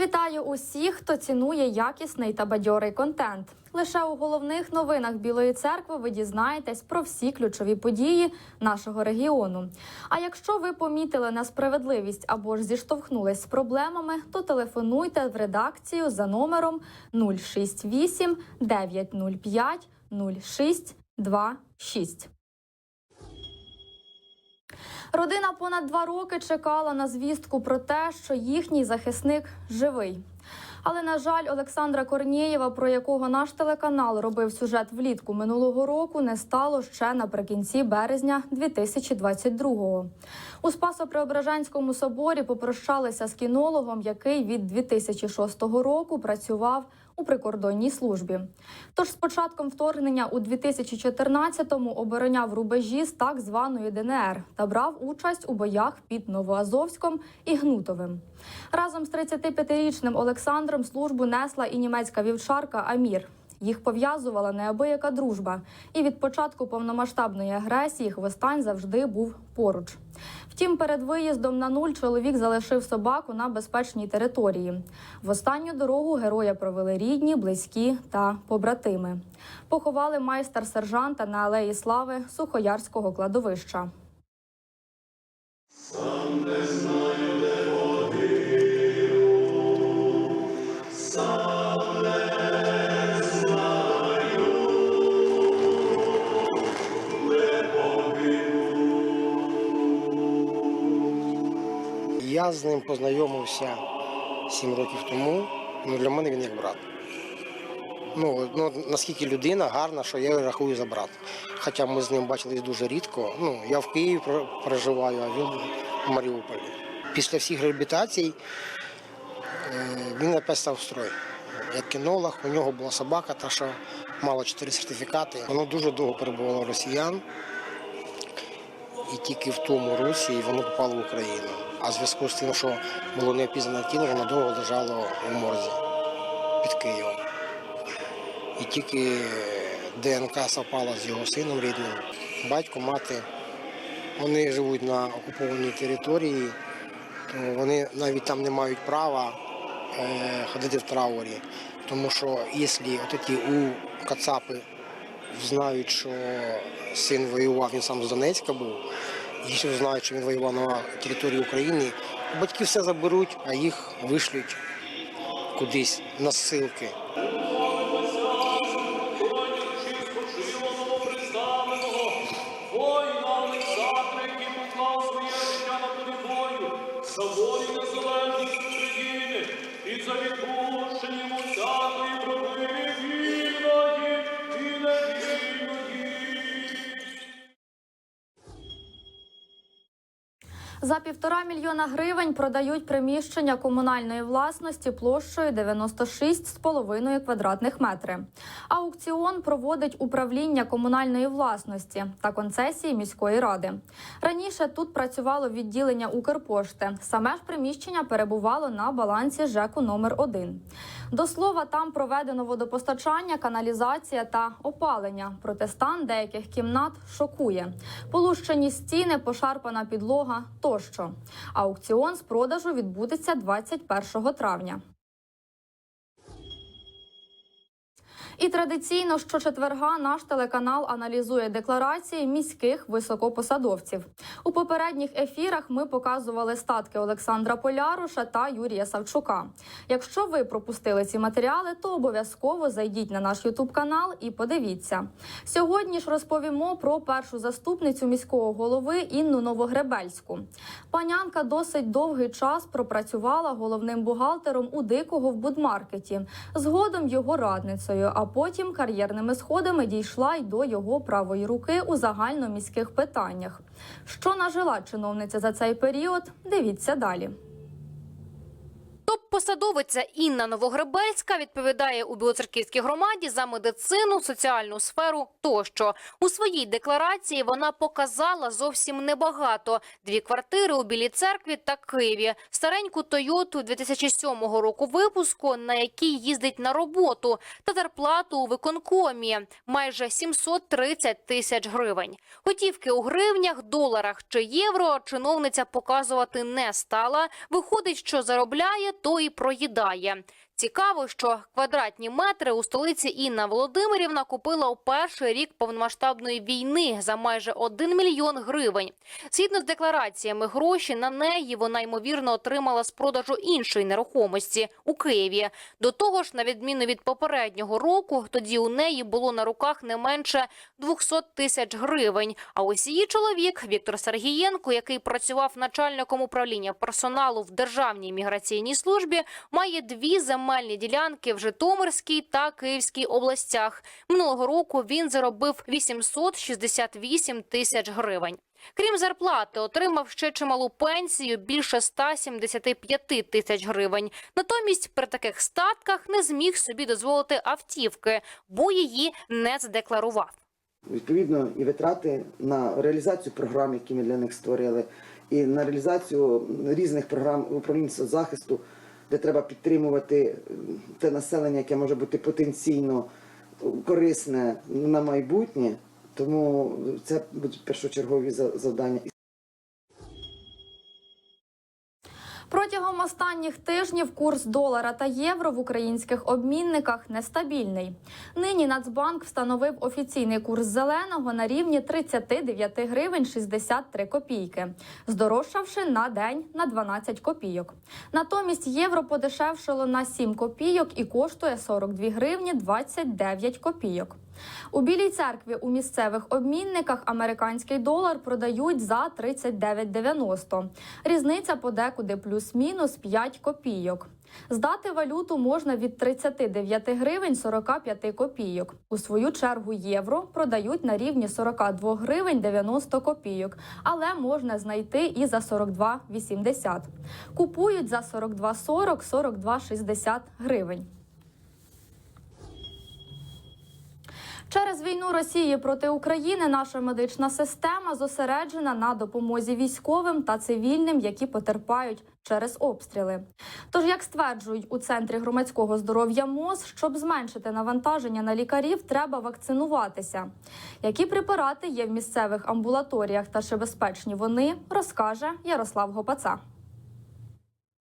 Вітаю усіх, хто цінує якісний та бадьорий контент. Лише у головних новинах Білої церкви ви дізнаєтесь про всі ключові події нашого регіону. А якщо ви помітили несправедливість або ж зіштовхнулись з проблемами, то телефонуйте в редакцію за номером 068 905 0626. Родина понад два роки чекала на звістку про те, що їхній захисник живий. Але на жаль, Олександра Корнієва, про якого наш телеканал робив сюжет влітку минулого року, не стало ще наприкінці березня 2022-го. У Спасо-Преображенському соборі попрощалися з кінологом, який від 2006 року працював у прикордонній службі. Тож з початком вторгнення у 2014-му обороняв рубежі з так званої ДНР та брав участь у боях під Новоазовськом і Гнутовим. Разом з 35-річним Олександром службу несла і німецька вівчарка Амір. Їх пов'язувала неабияка дружба, і від початку повномасштабної агресії Хвостань завжди був поруч. Втім, перед виїздом на нуль чоловік залишив собаку на безпечній території. В останню дорогу героя провели рідні, близькі та побратими. Поховали майстер-сержанта на алеї слави Сухоярського кладовища. Я з ним познайомився сім років тому. Ну, для мене він як брат. Ну, ну, наскільки людина гарна, що я його рахую за брата. Хоча ми з ним бачились дуже рідко. Ну, я в Києві проживаю, а він в Маріуполі. Після всіх реабілітацій е, він опять став в строй. Як кінолог, у нього була собака, та що мала чотири сертифікати. Воно дуже довго перебувало росіян. І тільки в тому році воно попало в Україну. А в зв'язку з тим, що було неопізнане тіло, воно довго лежало в морзі під Києвом. І тільки ДНК совпала з його сином рідним. Батько, мати, вони живуть на окупованій території, то вони навіть там не мають права е, ходити в траурі. Тому що якщо ті у Кацапи знають, що син воював, він сам з Донецька був, ще знають, що він воював на території України, батьки все заберуть, а їх вишлють кудись на ссилки. За півтора мільйона гривень продають приміщення комунальної власності площею 96,5 квадратних метри. Аукціон проводить управління комунальної власності та концесії міської ради. Раніше тут працювало відділення Укрпошти. Саме ж приміщення перебувало на балансі ЖЕКу номер 1 До слова, там проведено водопостачання, каналізація та опалення. Проте стан деяких кімнат шокує. Полущені стіни, пошарпана підлога тощо. Аукціон з продажу відбудеться 21 травня. І традиційно щочетверга наш телеканал аналізує декларації міських високопосадовців. У попередніх ефірах ми показували статки Олександра Поляруша та Юрія Савчука. Якщо ви пропустили ці матеріали, то обов'язково зайдіть на наш Ютуб канал і подивіться. Сьогодні ж розповімо про першу заступницю міського голови Інну Новогребельську. Панянка досить довгий час пропрацювала головним бухгалтером у дикого в будмаркеті, згодом його радницею, а потім кар'єрними сходами дійшла й до його правої руки у загальноміських питаннях. Що нажила чиновниця за цей період? Дивіться далі. Топ-посадовиця Інна Новогребельська відповідає у Білоцерківській громаді за медицину, соціальну сферу тощо. У своїй декларації вона показала зовсім небагато: дві квартири у Білій церкві та Києві, стареньку Тойоту 2007 року випуску, на якій їздить на роботу, та зарплату у виконкомі майже 730 тисяч гривень. Готівки у гривнях, доларах чи євро чиновниця показувати не стала. Виходить, що заробляє, то і проїдає. Цікаво, що квадратні метри у столиці Інна Володимирівна купила у перший рік повномасштабної війни за майже 1 мільйон гривень. Згідно з деклараціями, гроші на неї вона ймовірно отримала з продажу іншої нерухомості у Києві. До того ж, на відміну від попереднього року, тоді у неї було на руках не менше 200 тисяч гривень. А ось її чоловік Віктор Сергієнко, який працював начальником управління персоналу в Державній міграційній службі, має дві земельні ділянки в Житомирській та Київській областях. Минулого року він заробив 868 тисяч гривень. Крім зарплати, отримав ще чималу пенсію більше 175 тисяч гривень. Натомість при таких статках не зміг собі дозволити автівки, бо її не задекларував. Відповідно, і витрати на реалізацію програм, які ми для них створили, і на реалізацію різних програм управління захисту, де треба підтримувати те населення, яке може бути потенційно корисне на майбутнє. Тому це будуть першочергові завдання. Протягом останніх тижнів курс долара та євро в українських обмінниках нестабільний. Нині Нацбанк встановив офіційний курс зеленого на рівні 39 гривень 63 копійки, здорожчавши на день на 12 копійок. Натомість євро подешевшило на 7 копійок і коштує 42 гривні 29 копійок. У Білій церкві у місцевих обмінниках американський долар продають за 39,90. Різниця подекуди плюс-мінус 5 копійок. Здати валюту можна від 39 гривень 45 копійок. У свою чергу євро продають на рівні 42 гривень 90 копійок, але можна знайти і за 42,80. Купують за 42,40 42,60 гривень. Через війну Росії проти України наша медична система зосереджена на допомозі військовим та цивільним, які потерпають через обстріли. Тож, як стверджують у центрі громадського здоров'я МОЗ, щоб зменшити навантаження на лікарів, треба вакцинуватися. Які препарати є в місцевих амбулаторіях та чи безпечні вони, розкаже Ярослав Гопаца.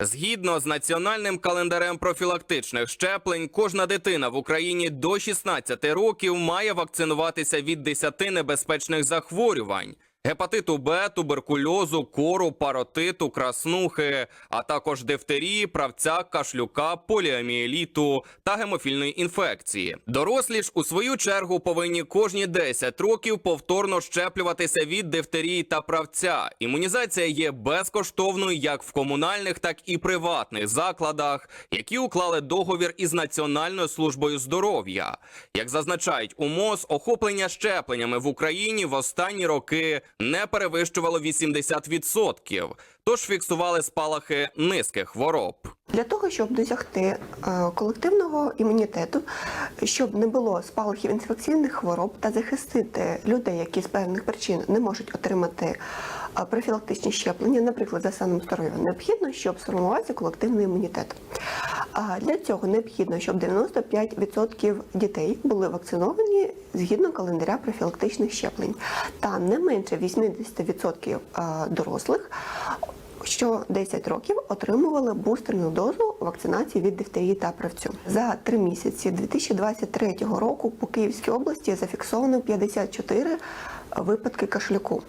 Згідно з національним календарем профілактичних щеплень, кожна дитина в Україні до 16 років має вакцинуватися від 10 небезпечних захворювань. Гепатиту Б, туберкульозу, кору, паротиту, краснухи, а також дифтерії, правця, кашлюка, поліомієліту та гемофільної інфекції. Дорослі ж у свою чергу повинні кожні 10 років повторно щеплюватися від дифтерії та правця. Імунізація є безкоштовною як в комунальних, так і приватних закладах, які уклали договір із Національною службою здоров'я. Як зазначають у МОЗ, охоплення щепленнями в Україні в останні роки не перевищувало 80%, тож фіксували спалахи низьких хвороб. Для того, щоб досягти е, колективного імунітету, щоб не було спалахів інфекційних хвороб та захистити людей, які з певних причин не можуть отримати е, профілактичні щеплення, наприклад, за станом здоров'я, необхідно, щоб сформувався колективний імунітет. Для цього необхідно, щоб 95% дітей були вакциновані згідно календаря профілактичних щеплень, та не менше 80% е, дорослих що 10 років отримували бустерну дозу вакцинації від дифтерії та правцю. За три місяці 2023 року по Київській області зафіксовано 54 випадки кашляку.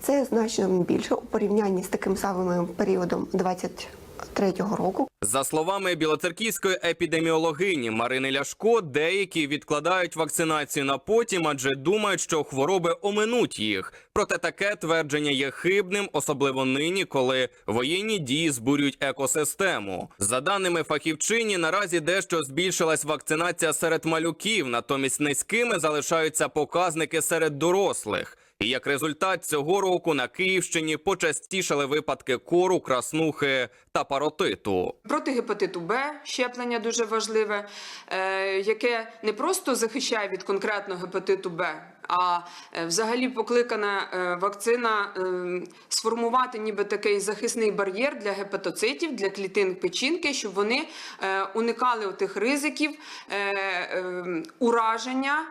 Це значно більше у порівнянні з таким самим періодом 2023 року, За словами білоцерківської епідеміологині Марини Ляшко, деякі відкладають вакцинацію на потім, адже думають, що хвороби оминуть їх. Проте таке твердження є хибним, особливо нині, коли воєнні дії збурюють екосистему. За даними фахівчині, наразі дещо збільшилась вакцинація серед малюків, натомість низькими залишаються показники серед дорослих. І як результат цього року на Київщині почастішали випадки кору, краснухи та паротиту. Проти гепатиту Б щеплення дуже важливе, е, яке не просто захищає від конкретного гепатиту Б, А е, взагалі покликана е, вакцина е, сформувати ніби такий захисний бар'єр для гепатоцитів, для клітин печінки, щоб вони уникали тих ризиків ураження,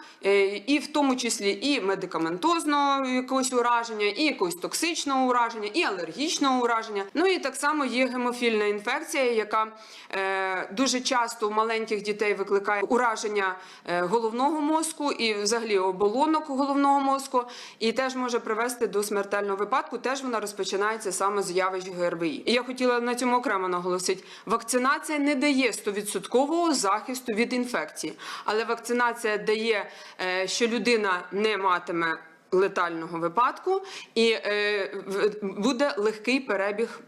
і в тому числі і медикаментозного якогось ураження, і якогось токсичного ураження, і алергічного ураження. Ну і так само є гемофільна інфекція, яка дуже часто у маленьких дітей викликає ураження головного мозку і взагалі оболонок головного мозку, і теж може привести до смертельного випадку. Теж вона розпочинається саме з явищ ГРВІ. І я хотіла на цьому окремо наголосити: вакцинація не дає 100% захисту від інфекції, але вакцинація дає, е, що людина не матиме. Летального випадку і е, буде легкий перебіг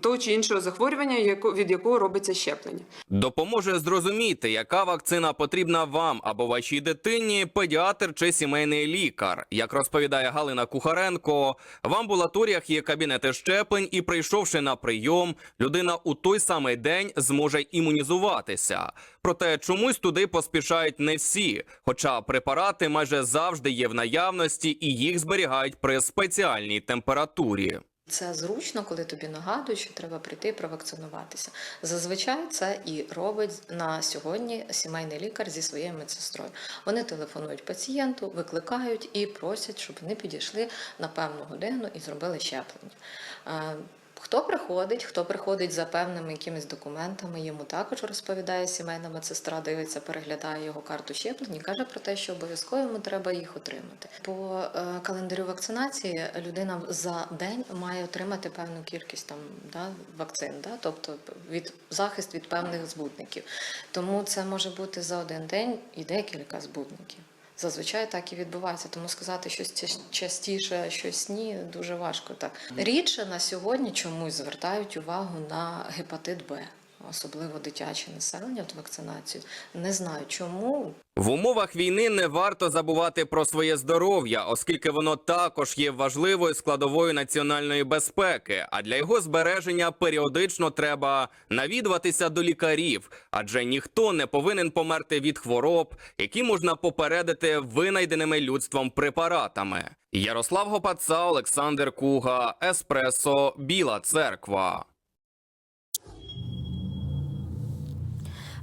того чи іншого захворювання, від якого робиться щеплення. Допоможе зрозуміти, яка вакцина потрібна вам або вашій дитині, педіатр чи сімейний лікар. Як розповідає Галина Кухаренко, в амбулаторіях є кабінети щеплень, і прийшовши на прийом, людина у той самий день зможе імунізуватися. Проте чомусь туди поспішають не всі, хоча препарати майже завжди є в наявності і їх зберігають при спеціальній температурі. Це зручно, коли тобі нагадують, що треба прийти і провакцинуватися. Зазвичай це і робить на сьогодні сімейний лікар зі своєю медсестрою. Вони телефонують пацієнту, викликають і просять, щоб вони підійшли на певну годину і зробили щеплення. Хто приходить, хто приходить за певними якимись документами, йому також розповідає сімейна медсестра, дивиться, переглядає його карту щеплень і каже про те, що обов'язково йому треба їх отримати. По е, календарю вакцинації людина за день має отримати певну кількість там да, вакцин, да, тобто від захист від певних збутників. Тому це може бути за один день і декілька збутників. Зазвичай так і відбувається, тому сказати щось частіше, щось ні, дуже важко так. Рідше на сьогодні чомусь звертають увагу на гепатит Б, особливо дитяче населення, от вакцинацію. Не знаю чому. В умовах війни не варто забувати про своє здоров'я, оскільки воно також є важливою складовою національної безпеки. А для його збереження періодично треба навідуватися до лікарів, адже ніхто не повинен померти від хвороб, які можна попередити винайденими людством препаратами. Ярослав Гопаца, Олександр Куга, Еспресо, Біла Церква.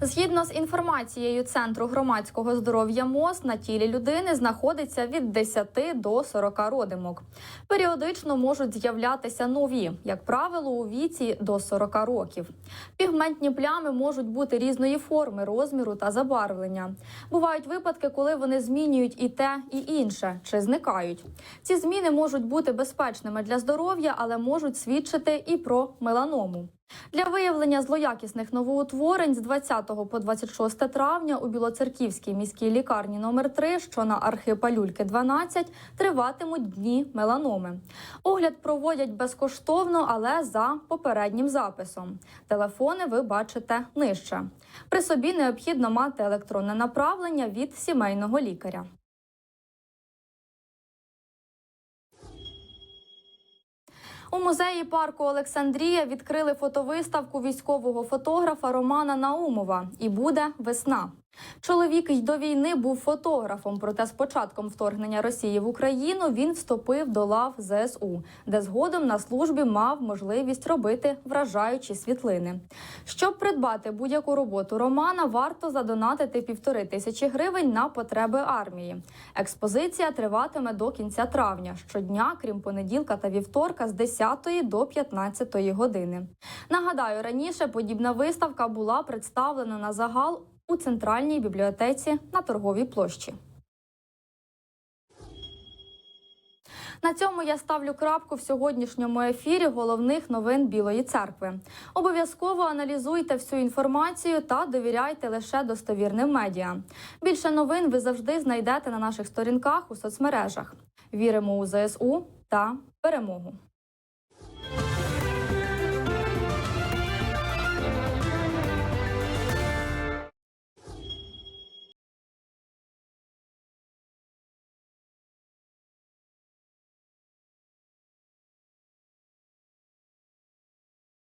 Згідно з інформацією Центру громадського здоров'я МОЗ, на тілі людини знаходиться від 10 до 40 родимок. Періодично можуть з'являтися нові, як правило, у віці до 40 років. Пігментні плями можуть бути різної форми, розміру та забарвлення. Бувають випадки, коли вони змінюють і те, і інше, чи зникають. Ці зміни можуть бути безпечними для здоров'я, але можуть свідчити і про меланому. Для виявлення злоякісних новоутворень з 20 по 26 травня у Білоцерківській міській лікарні номер 3 що на Архипа Люльки 12, триватимуть дні меланоми. Огляд проводять безкоштовно, але за попереднім записом. Телефони ви бачите нижче. При собі необхідно мати електронне направлення від сімейного лікаря. У музеї парку Олександрія відкрили фотовиставку військового фотографа Романа Наумова і буде весна. Чоловік й до війни був фотографом, проте з початком вторгнення Росії в Україну він вступив до лав ЗСУ, де згодом на службі мав можливість робити вражаючі світлини. Щоб придбати будь-яку роботу Романа, варто задонатити півтори тисячі гривень на потреби армії. Експозиція триватиме до кінця травня щодня, крім понеділка та вівторка, з 10 до 15 години. Нагадаю, раніше подібна виставка була представлена на загал у центральній бібліотеці на торговій площі. На цьому я ставлю крапку в сьогоднішньому ефірі головних новин Білої церкви. Обов'язково аналізуйте всю інформацію та довіряйте лише достовірним медіа. Більше новин ви завжди знайдете на наших сторінках у соцмережах. Віримо у ЗСУ та перемогу.